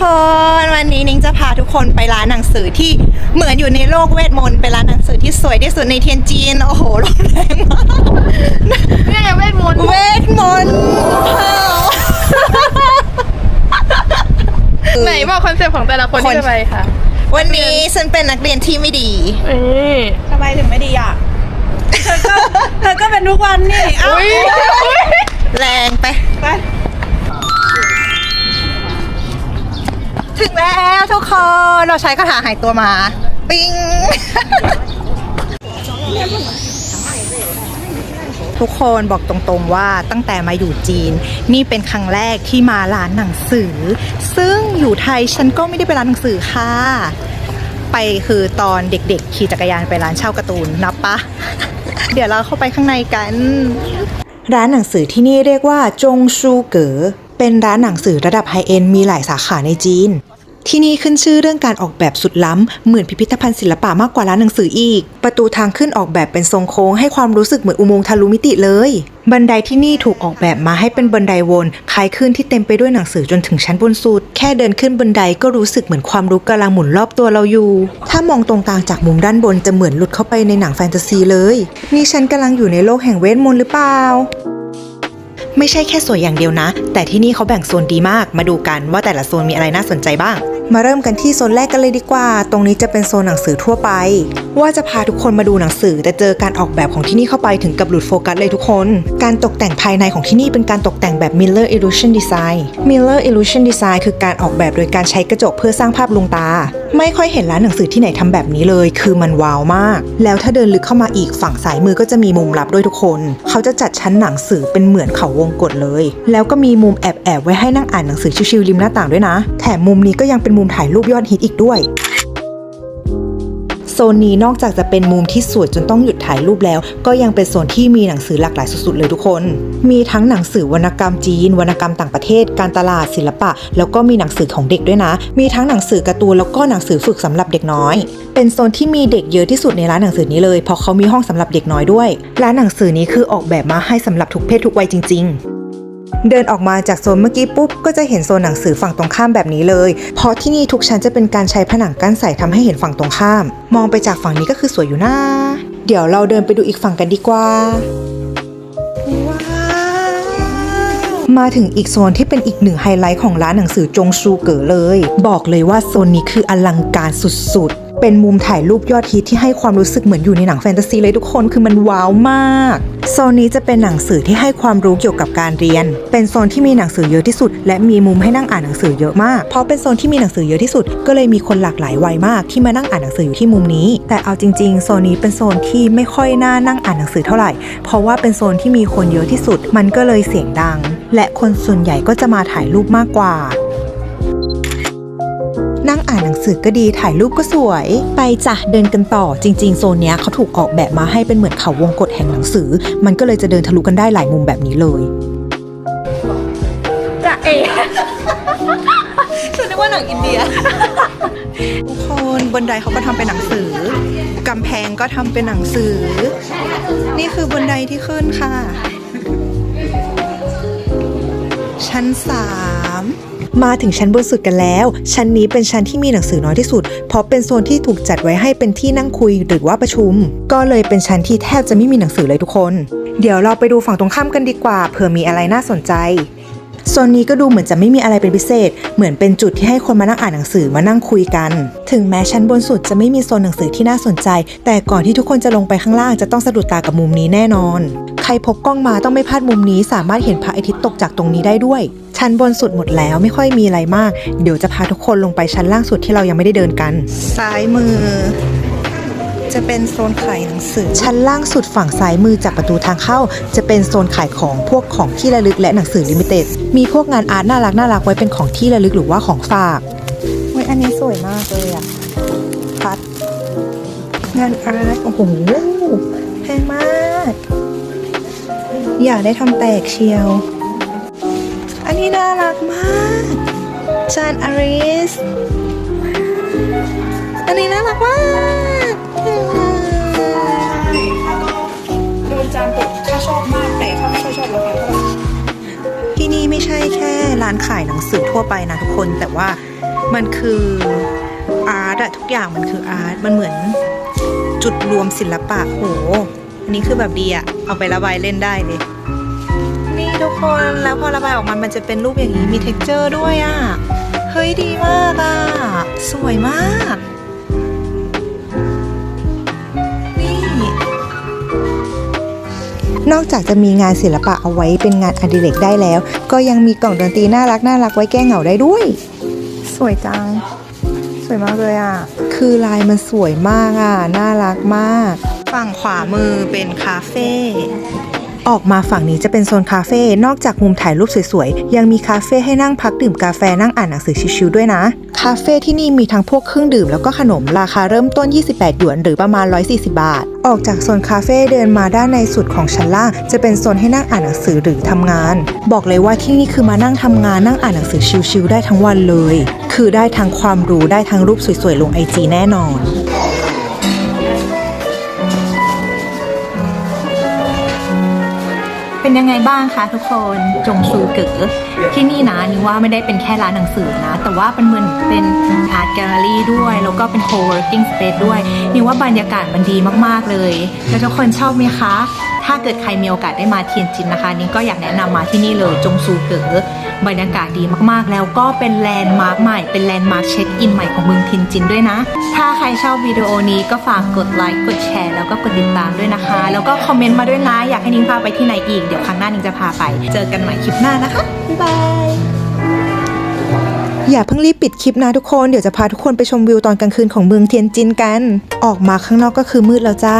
ทุกคนวันนี้นิ้งจะพาทุกคนไปร้านหนังสือที่เหมือนอยู่ในโลกเวทมนต์เป็นร้านหนังสือที่สวยที่สุดในเทียนจีน โอ้โหลมแรงมากนี่ไงเวทมนต์เวทมนต์ไหนบอกคอนเซ็ปต์ของแต่ละคนที่จะไปค่ะ วันนี้ฉันเป็นนักเรียนที่ไม่ดีนี่ทำไมถึงไม่ดีอะเธอก็เธอก็เป็นทุกวันนี่เอ้าอุ้ยแรงไปไป ถึงแล้วทุกคน เราใช้คาถาหายตัวมา ปิงทุกคนบอกตรงๆว่าตั้งแต่มาอยู่จีน นี่เป็นครั้งแรกที่มาร้านหนังสือ ซึ่งอยู่ไทยฉันก็ไม่ได้ไปร้านหนังสือค่ะ ไปคือตอนเด็กๆ ขี่จักรยานไปร้านเช่าการ์ตูนนับปะ เดี๋ยวเราเข้าไปข้างในกัน ร้านหนังสือที่นี่เรียกว่าจงชูเก๋อเป็นร้านหนังสือระดับไฮเอ็นมีหลายสาขาในจีน ที่นี่ขึ้นชื่อเรื่องการออกแบบสุดล้ำ เหมือนพิพิธภัณฑ์ศิลปะมากกว่าร้านหนังสืออีก ประตูทางขึ้นออกแบบเป็นทรงโค้งให้ความรู้สึกเหมือนอุโมงค์ทะลุมิติเลย บันไดที่นี่ถูกออกแบบมาให้เป็นบันไดวนคล้ายขึ้นที่เต็มไปด้วยหนังสือจนถึงชั้นบนสุด แค่เดินขึ้นบันไดก็รู้สึกเหมือนความรู้กำลังหมุนรอบตัวเราอยู่ ถ้ามองตรงกลางจากมุมด้านบนจะเหมือนหลุดเข้าไปในหนังแฟนตาซีเลย นี่ฉันกำลังอยู่ในโลกแห่งเวทมนต์หรือเปล่า ไม่ใช่แค่สวยอย่างเดียวนะ แต่ที่นี่เขาแบ่งโซนดีมาก มาดูกันว่าแต่ละโซนมีอะไรน่าสนใจบ้าง มาเริ่มกันที่โซนแรกกันเลยดีกว่า ตรงนี้จะเป็นโซนหนังสือทั่วไป ว่าจะพาทุกคนมาดูหนังสือ แต่เจอการออกแบบของที่นี่เข้าไปถึงกับหลุดโฟกัสเลยทุกคน การตกแต่งภายในของที่นี่เป็นการตกแต่งแบบ Miller Illusion Design Miller Illusion Design คือการออกแบบโดยการใช้กระจกเพื่อสร้างภาพลวงตา ไม่ค่อยเห็นร้านหนังสือที่ไหนทำแบบนี้เลย คือมันว้าวมาก แล้วถ้าเดินลึกเข้ามาอีกฝั่งซ้ายมือก็จะมีมุมลับด้วยทุกคน เขาจะจัดชั้นหนังสือเป็นเหมือนเขาวงกดเลย แล้วก็มีมุมแอบๆไว้ให้นั่งอ่านหนังสือชิวๆริมหน้าต่างด้วยนะ แถมมุมนี้ก็ยังเป็นมุมถ่ายรูปยอดฮิตอีกด้วย นนี้นอกจากจะเป็นมุมที่สวยจนต้องหยุดถ่ายรูปแล้ว ก็ยังเป็นโซนที่มีหนังสือหลากหลายสุดๆเลยทุกคน มีทั้งหนังสือวรรณกรรมจีนวรรณกรรมต่างประเทศ การตลาดศิลปะ แล้วก็มีหนังสือของเด็กด้วยนะ มีทั้งหนังสือการ์ตูนแล้วก็หนังสือฝึกสำหรับเด็กน้อย เป็นโซนที่มีเด็กเยอะที่สุดในร้านหนังสือนี้เลยเพราะเขามีห้องสำหรับเด็กน้อยด้วยร้านหนังสือนี้คือออกแบบมาให้สำหรับทุกเพศทุกวัยจริง ๆ เดินออกมาจากโซนเมื่อกี้ปุ๊บก็จะเห็นโซนหนังสือฝั่งตรงข้ามแบบนี้เลย เพราะที่นี่ทุกชั้นจะเป็นการใช้ผนังกั้นใส่ทำให้เห็นฝั่งตรงข้าม มองไปจากฝั่งนี้ก็คือสวยอยู่นะ เดี๋ยวเราเดินไปดูอีกฝั่งกันดีกว่ามาถึงอีกโซนที่เป็นอีกหนึ่งไฮไลท์ของร้านหนังสือจงชูเก๋อเลย บอกเลยว่าโซนนี้คืออลังการสุดๆ เป็นมุมถ่ายรูปยอดฮิตที่ให้ความรู้สึกเหมือนอยู่ในหนังแฟนตาซีเลยทุกคนคือมันว้าวมาก โซนนี้จะเป็นหนังสือที่ให้ความรู้เกี่ยวกับการเรียน เป็นโซนที่มีหนังสือเยอะที่สุด และมีมุมให้นั่งอ่านหนังสือเยอะมาก เพราะเป็นโซนที่มีหนังสือเยอะที่สุด ก็เลยมีคนหลากหลายวัยมากที่มานั่งอ่านหนังสืออยู่ที่มุมนี้ แต่เอาจริง ๆ โซนนี้เป็นโซนที่ไม่ค่อยน่านั่งอ่านหนังสือเท่าไหร่ เพราะว่าเป็นโซนที่มีคนเยอะที่สุด มันก็เลยเสียงดัง และคนส่วนใหญ่ก็จะมาถ่ายรูปมากกว่า นั่งอ่านหนังสือก็ดีถ่ายรูปก็สวย ไปจ้ะเดินกันต่อจริง ๆ โซนเนี้ยเขาถูกออกแบบมาให้เป็นเหมือนเขาวงกฏแห่งหนังสือ มันก็เลยจะเดินทะลุกันได้หลายมุมแบบนี้เลยจะเอ๋ฉันนึกว่าหนังอินเดียทุกคนบนไดเขาก็ทำเป็นหนังสือกำแพงก็ทำเป็นหนังสือ นี่คือบนไดที่ขึ้นค่ะ ชั้นสาม มาถึงชั้นบนสุดกันแล้ว ชั้นนี้เป็นชั้นที่มีหนังสือน้อยที่สุด เพราะเป็นโซนที่ถูกจัดไว้ให้เป็นที่นั่งคุยหรือว่าประชุม ก็เลยเป็นชั้นที่แทบจะไม่มีหนังสือเลยทุกคน เดี๋ยวเราไปดูฝั่งตรงข้ามกันดีกว่าเผื่อมีอะไรน่าสนใจโซนนี้ก็ดูเหมือนจะไม่มีอะไรเป็นพิเศษ เหมือนเป็นจุดที่ให้คนมานั่งอ่านหนังสือมานั่งคุยกัน ถึงแม้ชั้นบนสุดจะไม่มีโซนหนังสือที่น่าสนใจ แต่ก่อนที่ทุกคนจะลงไปข้างล่างจะต้องสะดุดตากับมุมนี้แน่นอน รพกกล้องมาต้องไม่พลาดมุมนี้สามารถเห็นพระอาทิตย์ตกจากตรงนี้ได้ด้วย ชั้นบนสุดหมดแล้วไม่ค่อยมีอะไรมาก เดี๋ยวจะพาทุกคนลงไปชั้นล่างสุดที่เรายังไม่ได้เดินกัน ซ้ายมือ จะเป็นโซนขายหนังสือ ชั้นล่างสุดฝั่งซ้ายมือจากประตูทางเข้า จะเป็นโซนขายของพวกของที่ระลึกและหนังสือลิมิเต็ดมีพวกงานอาร์ตน่ารักน่ารักไว้เป็นของที่ระลึกหรือว่าของฝากเว้ยอันนี้สวยมากเลยอะพัดงานอาร์ตโอ้โหแพงมาก อยากได้ทำแตกเชียว อันนี้น่ารักมากจานอาริส อันนี้น่ารักมากโดนจานตกถ้าชอบมากแต่ถ้าไม่ค่อยชอบราคาเท่าไหร่ที่นี่ไม่ใช่แค่ร้านขายหนังสือทั่วไปนะทุกคนแต่ว่ามันคืออาร์ตอะทุกอย่างมันคืออาร์ตมันเหมือนจุดรวมศิลปะโห อันนี้คือแบบดีอะเอาไประบายเล่นได้เลย นี่ทุกคนแล้วพอระบายออกมามันจะเป็นรูปอย่างนี้มี t e x t อร์ด้วยอะเฮ้ยดีมากอะสวยมาก นี่ นอกจากจะมีงานศิลปะเอาไว้เป็นงานอดิเรกได้แล้ว ก็ยังมีกล่องดนตรีน่ารักน่ารักไว้แก้เหงาได้ด้วย สวยจัง สวยมากเลยอะ คือลายมันสวยมากอะ น่ารักมาก ฝั่งขวามือเป็นคาเฟ่ออกมาฝั่งนี้จะเป็นโซนคาเฟ่ นอกจากมุมถ่ายรูปสวยๆ ยังมีคาเฟ่ให้นั่งพักดื่มกาแฟนั่งอ่านหนังสือชิวๆด้วยนะ คาเฟ่ที่นี่มีทั้งพวกเครื่องดื่มแล้วก็ขนมราคาเริ่มต้น 28 หยวน หรือประมาณ 140 บาท ออกจากโซนคาเฟ่เดินมาด้านในสุดของชั้นล่าง จะเป็นโซนให้นั่งอ่านหนังสือหรือทำงาน บอกเลยว่าที่นี่คือมานั่งทำงานนั่งอ่านหนังสือชิวๆได้ทั้งวันเลย คือได้ทั้งความรู้ได้ทั้งรูปสวยๆลงไอจีแน่นอน เป็นยังไงบ้างคะทุกคนจงซูเก๋อที่นี่นะนี่ว่าไม่ได้เป็นแค่ร้านหนังสือนะ แต่ว่าเป็นเหมือนเป็นอาร์ตแกลเลอรี่ด้วย แล้วก็เป็นโคเวิร์กิ้งสเปซด้วยนี่ว่าบรรยากาศมันดีมากๆเลย แล้วทุกคนชอบไหมคะ ถ้าเกิดใครมีโอกาสได้มาเทียนจินนะคะนี่ก็อยากแนะนำมาที่นี่เลยจงซูเก๋อ บรรยากาศดีมากๆ แล้วก็เป็นแลนด์มาร์คใหม่ เป็นแลนด์มาร์คเช็คอินใหม่ของเมืองเทียนจินด้วยนะ ถ้าใครชอบวิดีโอนี้ก็ฝากกดไลค์ กดแชร์ แล้วก็กดติดตามด้วยนะคะ แล้วก็คอมเมนต์มาด้วยนะ อยากให้นิ้งพาไปที่ไหนอีก เดี๋ยวครั้งหน้านิ้งจะพาไป เจอกันใหม่คลิปหน้านะคะ บ๊ายบาย อย่าเพิ่งรีบปิดคลิปนะทุกคน เดี๋ยวจะพาทุกคนไปชมวิวตอนกลางคืนของเมืองเทียนจินกัน ออกมาข้างนอกก็คือมืดแล้วจ้า